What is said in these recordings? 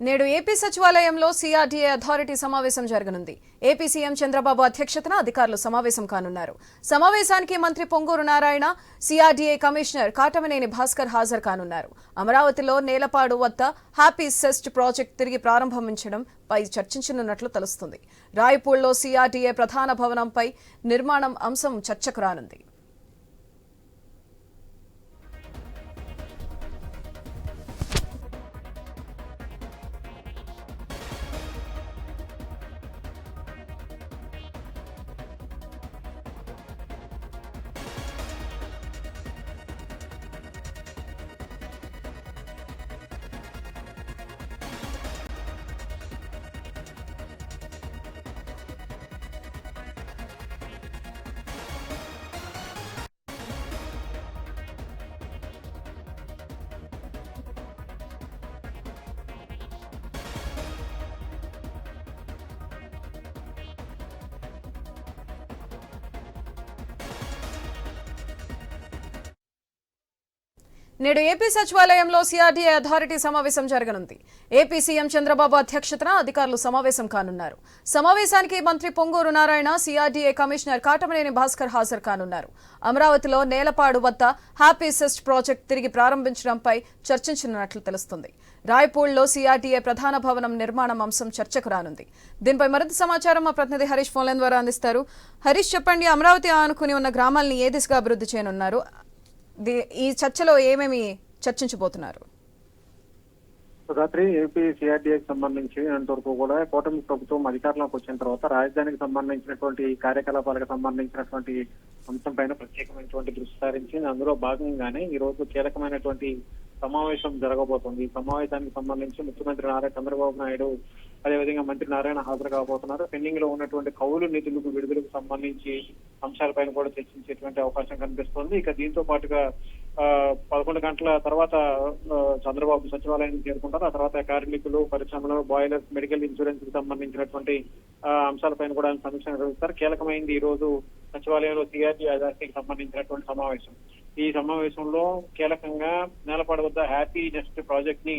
నేడు ఏపీ సచివాలయంలో CRDA authority సమావేశం జరగనుంది. ఏపీ సీఎం చంద్రబాబు అధ్యక్షతన అధికారులు సమావేశం కానున్నారు. సమావేశానికి మంత్రి పొంగూరు నారాయణ సిఆర్డీఏ కమిషనర్ కాటమనేని భాస్కర్ హాజరు కానున్నారు. అమరావతిలో నేలపాడు వద్ద హ్యాపీ సెస్ట్ ప్రాజెక్ట్ తిరిగి ప్రారంభించడం పై చర్చించనున్నట్లు తెలుస్తుంది. రాయపూల్లో సిఆర్డీఏ ప్రధాన భవనంపై నిర్మాణం అంశం చర్చకు రానుంది. నేడు ఏపీ సచివాలయంలో సిఆర్డీఏ అథారిటీ సమావేశం జరగనుంది. ఏపీ సీఎం చంద్రబాబు అధ్యక్షతన అధికారులు సమావేశం కానున్నారు. సమావేశానికి మంత్రి పొంగూరు నారాయణ సిఆర్డీఏ కమిషనర్ కాటమనేని భాస్కర్ హాజరు కానున్నారు. అమరావతిలో నేలపాడు వద్ద హ్యాపీ సెస్ట్ ప్రాజెక్ట్ తిరిగి ప్రారంభించడంపై చర్చించనున్నట్లు తెలుస్తుంది. రాయ్పూల్లో సిఆర్డీఏ ప్రధాన భవనం నిర్మాణం అంశం చర్చకు రానుంది. దీనిపై మరింత సమాచారం మా ప్రతినిధి హరీష్ ఫోన్లైన్ ద్వారా అందిస్తారు. హరీష్ చెప్పండి అమరావతి ఆనుకుని ఉన్న గ్రామాలని ఏ దిశగా అభివృద్ధి చేయనున్నారు? ఈ చర్చలో ఏమేమి చర్చించబోతున్నారు? రాత్రి ఏపీ సిఆర్డీఏకి సంబంధించి అంతవరకు కూడా కూటమి ప్రభుత్వం అధికారంలోకి వచ్చిన తర్వాత రాజధానికి సంబంధించినటువంటి కార్యకలాపాలకు సంబంధించినటువంటి అంశం పైన ప్రత్యేకమైనటువంటి దృష్టి సారించి అందులో భాగంగానే ఈ రోజు కీలకమైనటువంటి సమావేశం జరగబోతోంది. ఈ సమావేశానికి సంబంధించి ముఖ్యమంత్రి నారా చంద్రబాబు నాయుడు అదేవిధంగా మంత్రి నారాయణ హాజరు కాబోతున్నారు. పెండింగ్లో ఉన్నటువంటి కౌలు నిధులకు విడుదలకు సంబంధించి అంశాలపైన కూడా చర్చించేటువంటి అవకాశం కనిపిస్తోంది. ఇక దీంతో పాటుగా ఆ, పదకొండు గంటల తర్వాత చంద్రబాబు సచివాలయానికి చేరుకుంటారు. ఆ తర్వాత కార్మికులు పరిశ్రమలు బాయిలర్స్ మెడికల్ ఇన్సూరెన్స్కి సంబంధించినటువంటి అంశాలపైన కూడా సమీక్ష నిర్వహిస్తారు. కీలకమైంది ఈ రోజు సచివాలయంలో సిఆర్టీ అథారిటీకి సంబంధించినటువంటి సమావేశం. ఈ సమావేశంలో కీలకంగా నేలపాడు వద్ద హ్యాపీ నెస్ట్ ప్రాజెక్ట్ని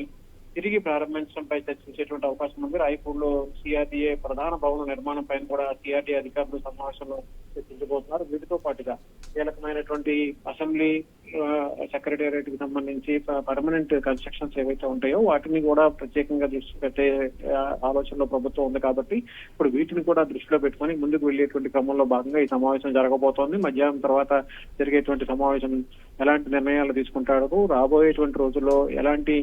తిరిగి ప్రారంభించడంపై చర్చించేటువంటి అవకాశం ఉంది. రాయపూర్లో సిఆర్డీఏ ప్రధాన భవన నిర్మాణం పైన కూడా సిఆర్డీఏ అధికారులు సమావేశంలో చర్చించబోతున్నారు. వీటితో పాటుగా కీలకమైనటువంటి అసెంబ్లీ సెక్రటేరియట్కి సంబంధించి పర్మనెంట్ కన్స్ట్రక్షన్స్ ఏవైతే ఉంటాయో వాటిని కూడా ప్రత్యేకంగా దృష్టి పెట్టే ఆలోచనలో ప్రభుత్వం ఉంది కాబట్టి ఇప్పుడు వీటిని కూడా దృష్టిలో పెట్టుకొని ముందుకు వెళ్ళేటువంటి క్రమంలో భాగంగా ఈ సమావేశం జరగబోతోంది. మధ్యాహ్నం తర్వాత జరిగేటువంటి సమావేశం ఎలాంటి నిర్ణయాలు తీసుకుంటారు రాబోయేటువంటి రోజుల్లో ఎలాంటి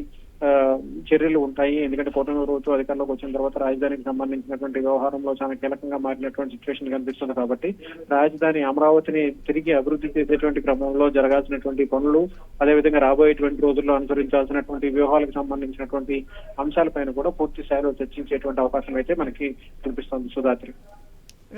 చర్యలు ఉంటాయి. ఎందుకంటే కూటమి రోజు అధికారంలోకి వచ్చిన తర్వాత రాజధానికి సంబంధించినటువంటి వ్యవహారంలో చాలా కీలకంగా మారినటువంటి సిచ్యువేషన్ కనిపిస్తుంది కాబట్టి రాజధాని అమరావతిని తిరిగి అభివృద్ధి చేసేటువంటి క్రమంలో జరగాల్సినటువంటి పనులు అదేవిధంగా రాబోయేటువంటి రోజుల్లో అనుసరించాల్సినటువంటి వ్యూహాలకు సంబంధించినటువంటి అంశాలపైన కూడా పూర్తి స్థాయిలో చర్చించేటువంటి అవకాశం అయితే మనకి కనిపిస్తుంది సుధాత్రి